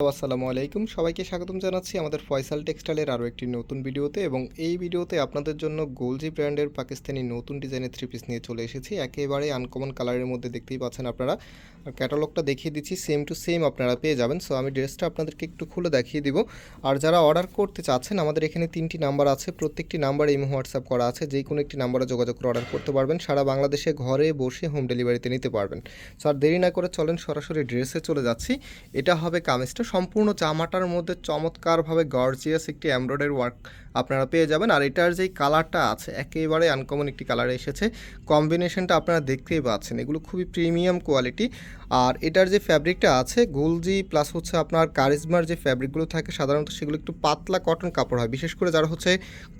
আসসালামু আলাইকুম। সবাইকে স্বাগতম জানাচ্ছি আমাদের ফয়সাল টেক্সটাইলের আরও একটি নতুন ভিডিওতে এবং এই ভিডিওতে আপনাদের জন্য গোলজি ব্র্যান্ডের পাকিস্তানি নতুন ডিজাইনের থ্রি পিস নিয়ে চলে এসেছি। একেবারে আনকমন কালারের মধ্যে দেখতেই পাচ্ছেন আপনারা। আর ক্যাটালগটা দেখিয়ে দিচ্ছি সেম টু সেম আপনারা পেয়ে যাবেন। সো আমি ড্রেসটা আপনাদেরকে একটু খুলে দেখিয়ে দিব। আর যারা অর্ডার করতে চাচ্ছেন, আমাদের এখানে তিনটি নাম্বার আছে। প্রত্যেকটি নাম্বার এই হোয়াটসঅ্যাপ করা আছে। যে কোনো একটি নাম্বারে যোগাযোগ করে অর্ডার করতে পারবেন। সারা বাংলাদেশে ঘরে বসে হোম ডেলিভারিতে নিতে পারবেন। সো আর দেরি না করে চলেন, সরাসরি ড্রেসে চলে যাচ্ছি। এটা হবে কামিজটা। সম্পূর্ণ জামাটার মধ্যে চমৎকারভাবে গর্জিয়াস একটি এমব্রয়ডারি ওয়ার্ক আপনারা পেয়ে যাবেন। আর এটার যেই কালারটা আছে, একেবারে আনকমন একটি কালার এসেছে। কম্বিনেশনটা আপনারা দেখতেই পাচ্ছেন। এগুলো খুবই প্রিমিয়াম কোয়ালিটি আর এটার যে ফ্যাব্রিকটা আছে গোলজি প্লাস হচ্ছে আপনার কারিজমার যে ফ্যাব্রিকগুলো থাকে, সাধারণত সেগুলো একটু পাতলা কটন কাপড় হয়। বিশেষ করে যারা হচ্ছে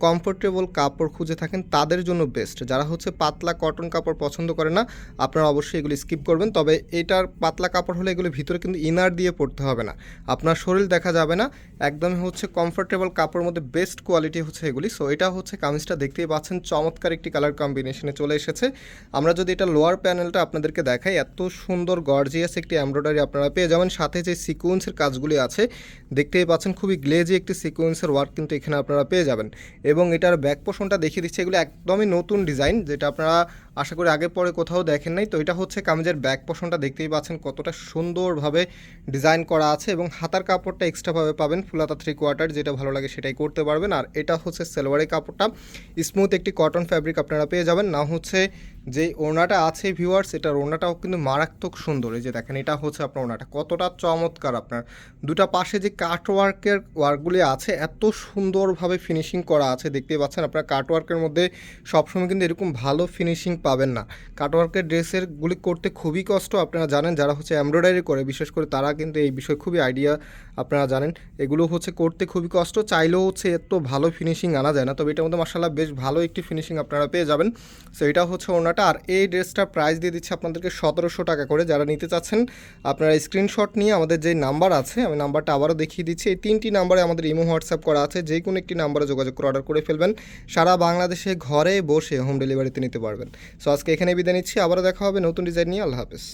কমফোর্টেবল কাপড় খুঁজে থাকেন, তাদের জন্য বেস্ট যারা হচ্ছে পাতলা কটন কাপড় পছন্দ করে না, আপনারা অবশ্যই এগুলো স্কিপ করবেন। তবে এটার পাতলা কাপড় হলে এগুলো ভিতরে কিন্তু ইনার দিয়ে পড়তে হবে না। আপনার শরীর দেখা যাবে না। একদমই হচ্ছে কমফোর্টেবল কাপড়ের মধ্যে বেস্ট কোয়ালিটি হচ্ছে এগুলি। সো এটা হচ্ছে কামিজটা দেখতেই পাচ্ছেন, চমৎকার একটি কালার কম্বিনেশনে চলে এসেছে। আমরা যদি এটা লোয়ার প্যানেলটা আপনাদেরকে দেখাই, এত সুন্দর গর্জিয়াস একটি এমব্রয়ডারি আপনারা পেয়ে যাবেন। সাথে যে সিকোয়েন্সের কাজগুলি আছে, দেখতেই পাচ্ছেন খুবই গ্লেজি একটি সিকোয়েন্সের ওয়ার্ক কিন্তু এখানে আপনারা পেয়ে যাবেন। এবং এটার ব্যাক পোষণটা দেখিয়ে দিচ্ছে, এগুলো একদমই নতুন ডিজাইন যেটা আপনারা আশা করি আগে পরে কোথাও দেখেন নাই। তো এটা হচ্ছে কামিজের ব্যাক পোষণটা দেখতেই পাচ্ছেন কতটা সুন্দরভাবে ডিজাইন করা আছে এবং হাতার কাপড়টা এক্সট্রাভাবে পাবেন ফুলাতা থ্রি কোয়ার্টার যেটা ভালো লাগে সেটাই করতে পারবেন। আর এটা হচ্ছে সেলোয়ারের কাপড়টা। স্মুথ একটি কটন ফ্যাব্রিক আপনারা পেয়ে যাবেন। না হচ্ছে যে ওড়নাটা আছে ভিউয়ার্স এটার ওড়নাটাও কিন্তু মারাত্মক সুন্দর। এই যে দেখেন, এটা হচ্ছে আপনার ওড়নাটা। কতটা চমৎকার আপনার। দুটা পাশে যে কাট ওয়ার্কের ওয়ার্কগুলি আছে, এত সুন্দরভাবে ফিনিশিং করা আছে। দেখতেই পাচ্ছেন আপনার কাট ওয়ার্কের মধ্যে সবসময় কিন্তু এরকম ভালো ফিনিশিং পাবেন না। কাট ওয়ার্কের ড্রেসের গুলি করতে খুবই কষ্ট, আপনারা জানেন। যারা হচ্ছে এমব্রয়ডারি করে, বিশেষ করে তারা কিন্তু এই বিষয়ে খুবই আইডিয়া আপনারা জানেন। এগুলো হচ্ছে করতে খুবই কষ্ট, চাইলেও হচ্ছে এত ভালো ফিনিশিং আনা যায় না। তবে এটার মধ্যে মাসাল্লাহ বেশ ভালো একটি ফিনিশিং আপনারা পেয়ে যাবেন। সো এটা হচ্ছে ওনাটা আর এই ড্রেসটা প্রাইস দিয়ে দিচ্ছে আপনাদেরকে সতেরোশো টাকা করে। যারা নিতে চাচ্ছেন, আপনারা স্ক্রিনশট নিয়ে আমাদের যে নাম্বার আছে, আমি নাম্বারটা আবারও দেখিয়ে দিচ্ছি। এই তিনটি নাম্বারে আমাদের ইমো, হোয়াটসঅ্যাপ করা আছে। যে কোনো একটি নাম্বারে যোগাযোগ করে অর্ডার করে ফেলবেন। সারা বাংলাদেশে ঘরে বসে হোম ডেলিভারিতে নিতে পারবেন। সো আজকে এখানে বিদায় নিচ্ছি। আবারও দেখা হবে নতুন ডিজাইন নিয়ে। আল্লাহ হাফেজ।